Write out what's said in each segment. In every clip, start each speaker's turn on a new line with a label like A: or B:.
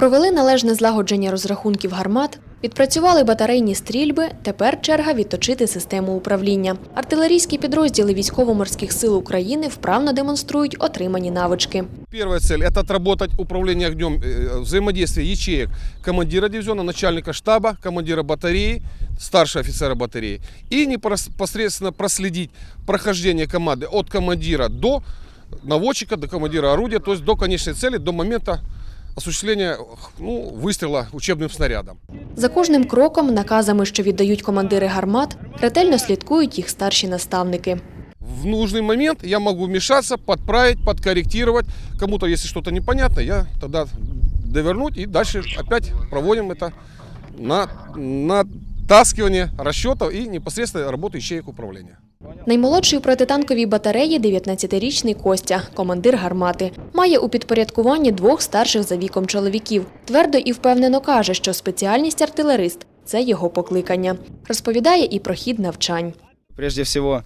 A: Провели належне злагодження розрахунків гармат, відпрацювали батарейні стрільби. Тепер черга відточити систему управління. Артилерійські підрозділи військово-морських сил України вправно демонструють отримані навички.
B: Первая цель – это отработать управление огнем, э, взаимодействие ячеек командира дивизиона, начальника штаба, командира батареи, старшего офицера батареи. И непосредственно проследить прохождение команды от командира до наводчика, до командира орудия, то есть до конечной цели, до момента осуществления ну, выстрела учебным снарядом.
A: За кожним кроком, наказами, що віддають командири гармат, ретельно слідкують їх старші наставники.
B: В нужный момент я могу вмешаться, подправить, подкорректировать. Кому-то, если что-то непонятно, я тогда довернуть и дальше опять проводим это на натаскивание расчетов и непосредственно работу ячеек управления.
A: Наймолодший у протитанковій батареї 19-річний Костя, командир гармати. Має у підпорядкуванні двох старших за віком чоловіків. Твердо і впевнено каже, що спеціальність артилерист це його покликання. Розповідає і про хід навчань.
C: Прежде всего,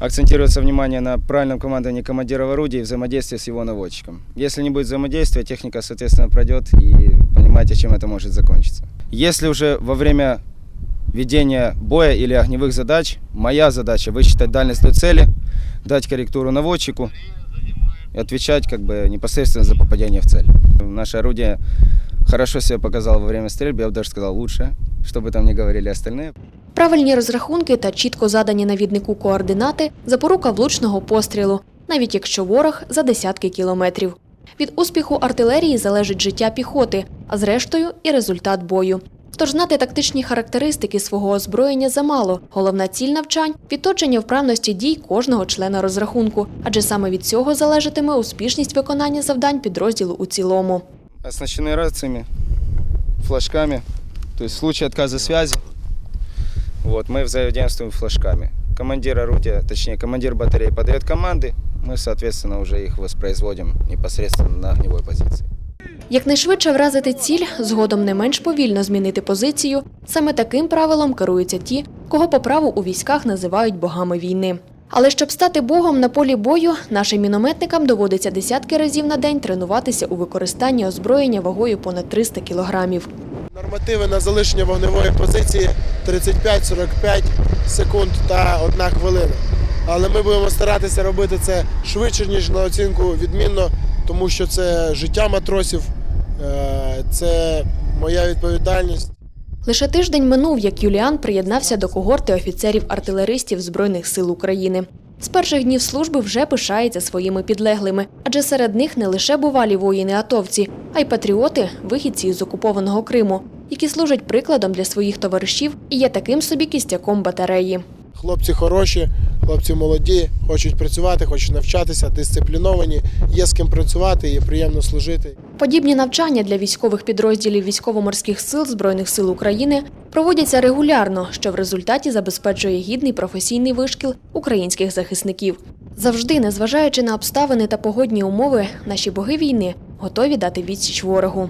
C: акцентируется внимание на правильном командовании командира в орудии и взаимодействии с его наводчиком. Если не будет взаимодействия, техника, соответственно, пройдет, и понимаете, чем это может закончиться. Если уже во время ведения боя или огневых задач, моя задача высчитать дальность до цели, дать корректуру наводчику и отвечать как бы непосредственно за попадение в цель. Наше орудие хорошо себя показало во время стрельбы, я бы даже сказал лучше, чтобы там не говорили остальные.
A: Правильні розрахунки та чітко задані навіднику координати – запорука влучного пострілу, навіть якщо ворог за десятки кілометрів. Від успіху артилерії залежить життя піхоти, а зрештою і результат бою. Тож знати тактичні характеристики свого озброєння замало. Головна ціль навчань – відточення вправності дій кожного члена розрахунку, адже саме від цього залежатиме успішність виконання завдань підрозділу у цілому.
C: оснащены рациями, флажками. То есть в случае отказа связи, вот, мы взаимодействуем флажками. Командир орудия, точнее командир батареи подает команды, мы, соответственно, уже их воспроизводим непосредственно на огневой позиции.
A: Якнайшвидше вразити ціль, згодом не менш повільно змінити позицію. Саме таким правилом керуються ті, кого по праву у військах називають богами війни. Але щоб стати богом на полі бою, нашим мінометникам доводиться десятки разів на день тренуватися у використанні озброєння вагою понад 300 кілограмів.
D: Нормативи на залишення вогневої позиції 35-45 секунд та 1 хвилина. Але ми будемо старатися робити це швидше, ніж на оцінку відмінно, тому що це життя матросів, е, це моя відповідальність.
A: Лише тиждень минув, як Юліан приєднався до когорти офіцерів-артилеристів Збройних сил України. З перших днів служби вже пишається своїми підлеглими, адже серед них не лише бувалі воїни-атовці, а й патріоти, вихідці із окупованого Криму, які служать прикладом для своїх товаришів і є таким собі кістяком батареї.
D: Хлопці хороші, хлопці молоді, хочуть працювати, хочуть навчатися, дисципліновані, є з ким працювати і приємно служити.
A: Подібні навчання для військових підрозділів військово-морських сил Збройних сил України проводяться регулярно, що в результаті забезпечує гідний професійний вишкіл українських захисників. Завжди, незважаючи на обставини та погодні умови, наші боги війни готові дати відсіч ворогу.